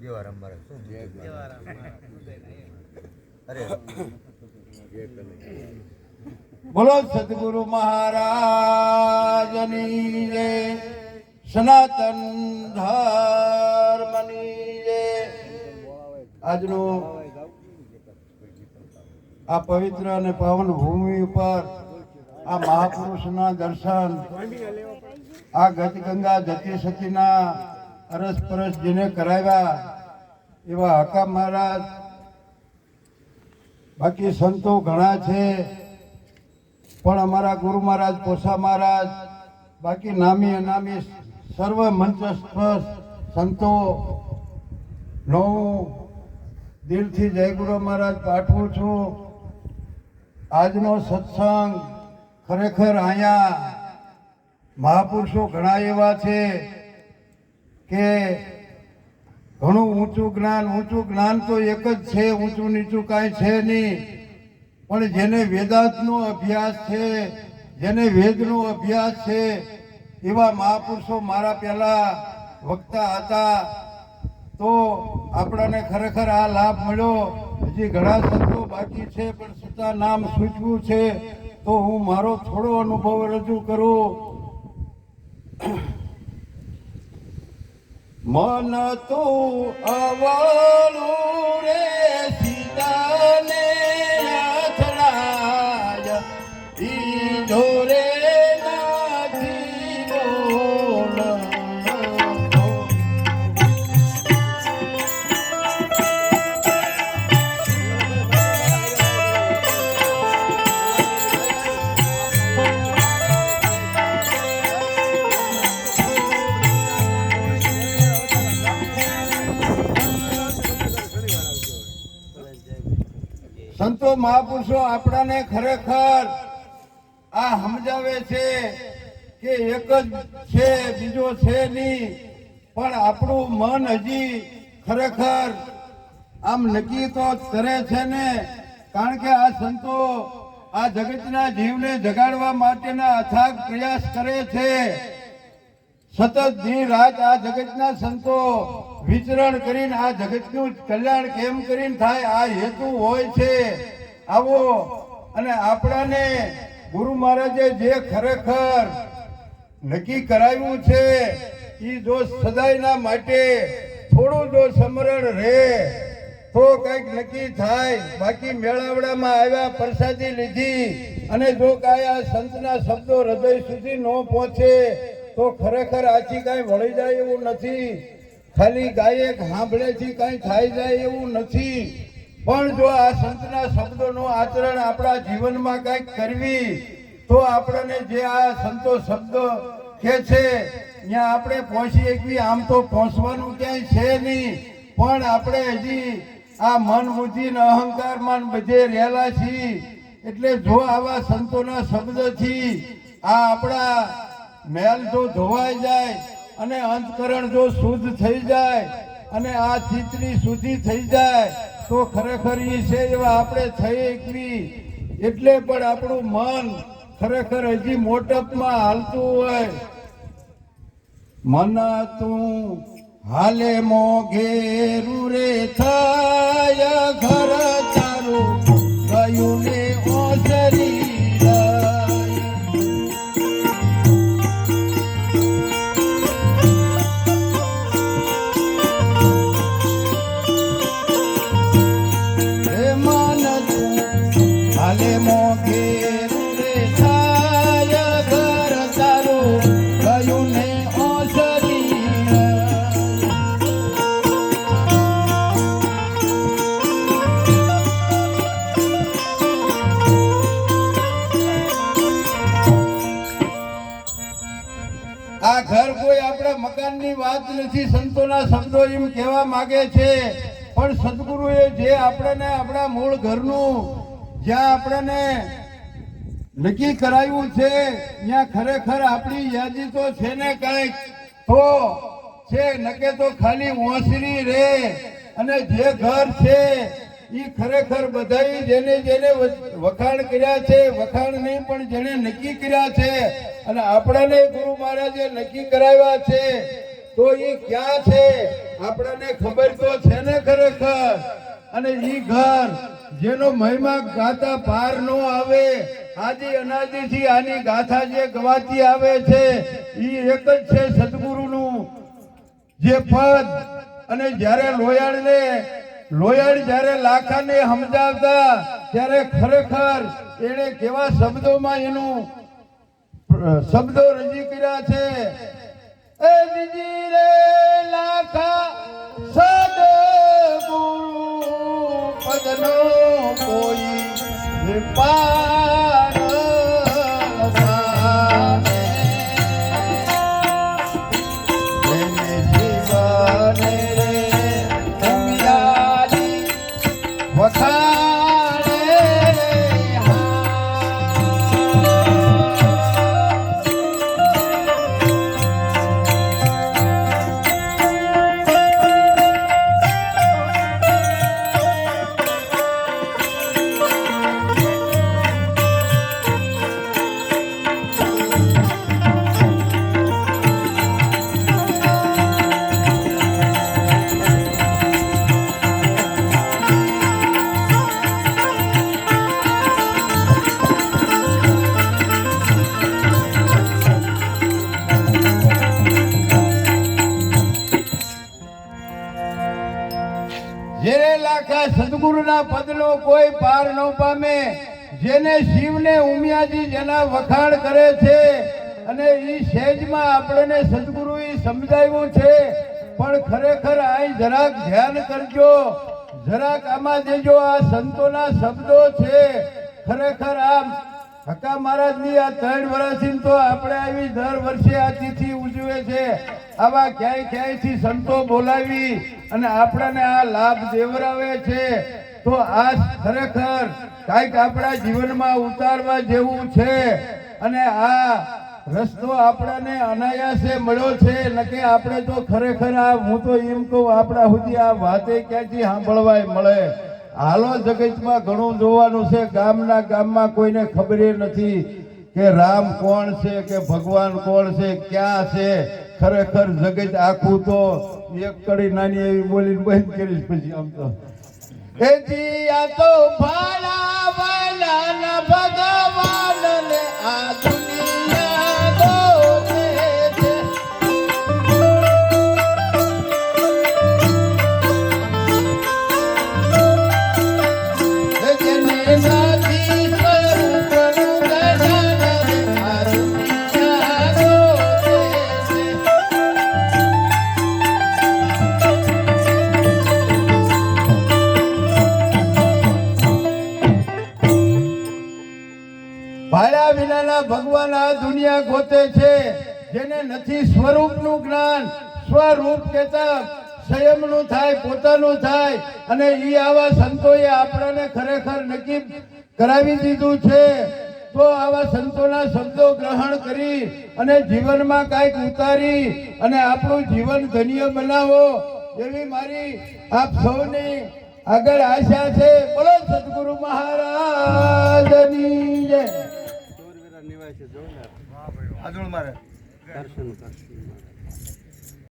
દેવારામ શું અરે. બોલો સદગુરુ મહારાજની જય સનાતન ધર્મની જય. આજનું આ પવિત્ર અને પાવન ભૂમિ ઉપર આ મહાપુરુષના દર્શન આ ગત ગંગા જતી સતીના અરસ પરસ જેને કરાવ્યા એવા હકા મહારાજ. બાકી સંતો ઘણા છે, પણ અમારા ગુરુ મહારાજ પોસા મહારાજ, બાકી નામી અનામી સર્વ મંચસ્થ સંતો. નો દિલથી જય ગુરુ મહારાજ પાઠવું છું. આજનો સત્સંગ ખરેખર અહીંયા મહાપુરુષો ઘણા એવા છે કે ઘણું ઊંચું જ્ઞાન ઊંચું જ્ઞાન તો એક જ છે, ઊંચું નીચું કાંઈ છે નહીં. પણ જેને વેદાંતનો અભ્યાસ છે, જેને વેદનો અભ્યાસ છે, એવા મહાપુરુષો મારા પહેલા વક્તા હતા, તો આપણને ખરેખર આ લાભ મળ્યો. હજી ઘણા સંતો બાકી છે, પણ છતાં નામ સૂચવું છે, તો હું મારો થોડો અનુભવ રજૂ કરું. મન તો અવળું રે સીતાને અથડાય ઈ ઢોરે મહાપુરુષો આપણાને ખરેખર આ સમજાવે છે કે એક જ છે, બીજો છે નહીં. પણ આપણું મન હજી ખરેખર આમ નક્કી તો કરે છે ને. કારણ કે આ સંતો આ જગતના જીવને જગાડવા માટેના અથાગ પ્રયાસ કરે છે. સતત દિન રાત આ જગતના સંતો વિચરણ કરીને આ જગતનું કલ્યાણ કેમ કરીને થાય, આ હેતુ હોય છે. આવો. અને આપણાને ગુરુ મહારાજે જે ખરેખર નક્કી કરાવ્યું છે એ જો સદાયના માટે થોડું જો સમરણ રહે, તો કંઈક નક્કી થાય. બાકી મેળાવડામાં આવ્યા, પ્રસાદી લીધી, અને જો કાંઈ આ સંતના શબ્દો હૃદય સુધી ન પહોંચે, તો ખરેખર આથી કાંઈ વળી જાય એવું નથી. ખાલી ગાયક સાંભળેથી કાંઈ થાય જાય એવું નથી. પણ જો આ સંતના શબ્દોનું આચરણ આપણા જીવનમાં કંઈક કરવી, તો આપણને જે આ સંતો શબ્દ કે છે, ત્યાં આપણે પહોંચી શકીએ આમ તો પહોંચવાનું ક્યાંય છે નહીં. પણ આપણે હજી આ મન બુદ્ધિ ને અહંકારમાં બધે રહેલા છીએ. એટલે જો આવા સંતોના શબ્દથી આ આપણા મેલ જો ધોવાઈ જાય અને અંતકરણ જો શુદ્ધ થઈ જાય અને આ ચિત્રી શુદ્ધિ થઈ જાય તો ખરેખર એ છે એવા આપણે થઈ એકવી એટલે પણ આપણું મન ખરેખર હજી મોટપમાં હાલતું હોય. મન તું હાલે મોઘેરું રે, થાય ઘર આ ઘર કોઈ આપણા મકાનની વાત નથી, સંતોના શબ્દો કહેવા માગે છે. પણ સદગુરુએ જે આપણને આપણા મૂળ ઘરનું જ્યાં આપણને નક્કી કરાવ્યું છે, ત્યાં ખરેખર આપણી યાદી તો છે ને કંઈક? તો છે, નકે તો ખાલી ઓસરી રે અને જે ઘર છે એ ખરેખર બધાય જેને જેને વખાણ કર્યા છે, વખાણ નહીં, પણ જેને નક્કી કર્યા છે અને આપણાને ગુરુ મહારાજે નક્કી કરાવ્યા છે, તો એ ક્યાં છે? આપણને ખબર તો છે ને ખરેખર. અને એ ઘર જેનો મહિમા ગાતા પાર નો આવે, આદિ અનાદિથી આની ગાથા જે ગવાતી આવે છે, ઈ એક જ છે સદગુરુનું. જે પદ અને જ્યારે લોયાળને, લોયાળ જ્યારે લાખાને સમજાવતા, ત્યારે ખરેખર એણે કેવા શબ્દોમાં એનું શબ્દો રજી કર્યા છે? લાખા સદગુરુના પદનો કોઈ પાર ન પામે. જેને શિવને ઉમિયાજી જેના વખાણ કરે છે અને ઈ સેજમાં આપણને સદગુરુ સમજાવ્યું છે. પણ ખરેખર અહીં જરાક ધ્યાન કરજો. જરાક આમાં દેજો, આ સંતોના શબ્દો છે. ખરેખર આમ હકા મહારાજની આ ત્રણ વર્ષથી તો આપણે આવી દર વર્ષે આ તિથિ ઉજવે છે. આવા ક્યાંય ક્યાંયથી સંતો બોલાવી અને આપણને આ લાભ દેવરાવે છે. તો આ ખરેખર કાંઈક આપણા જીવનમાં ઉતારવા જેવું છે. અને આ રસ્તો આપણને અનાયાસે મળ્યો છે. નકે આપણે તો ખરેખર આ, હું તો એમ કહું, આપણા સુધી આ વાતે ક્યાંથી સાંભળવાય મળે? હાલો જગતમાં ઘણું જોવાનું છે. ગામના ગામમાં કોઈને ખબર નથી કે રામ કોણ છે, કે ભગવાન કોણ છે, ક્યાં છે. ખરેખર જગત આખું તો એક કડી નાની એવી બોલીને બંધ કરીશ પછી આમ તો. ભગવાન ને આ જેને નથી સ્વરૂપનું જ્ઞાન સ્વરૂપ કેતા સંયમનું થાય પોતાનું થાય અને એ આવા સંતોએ આપણને ખરેખર નક્કી કરાવી દીધું છે તો આવા સંતોના શબ્દો ગ્રહણ કરી અને જીવનમાં કાંઈક ઉતારી અને આપણું જીવન ધન્ય બનાવો એવી મારી આપ સૌની આગળ આશા છે. બોલો સદગુરુ મહારાજની જય. આજોડ મારે. દર્શન કરશું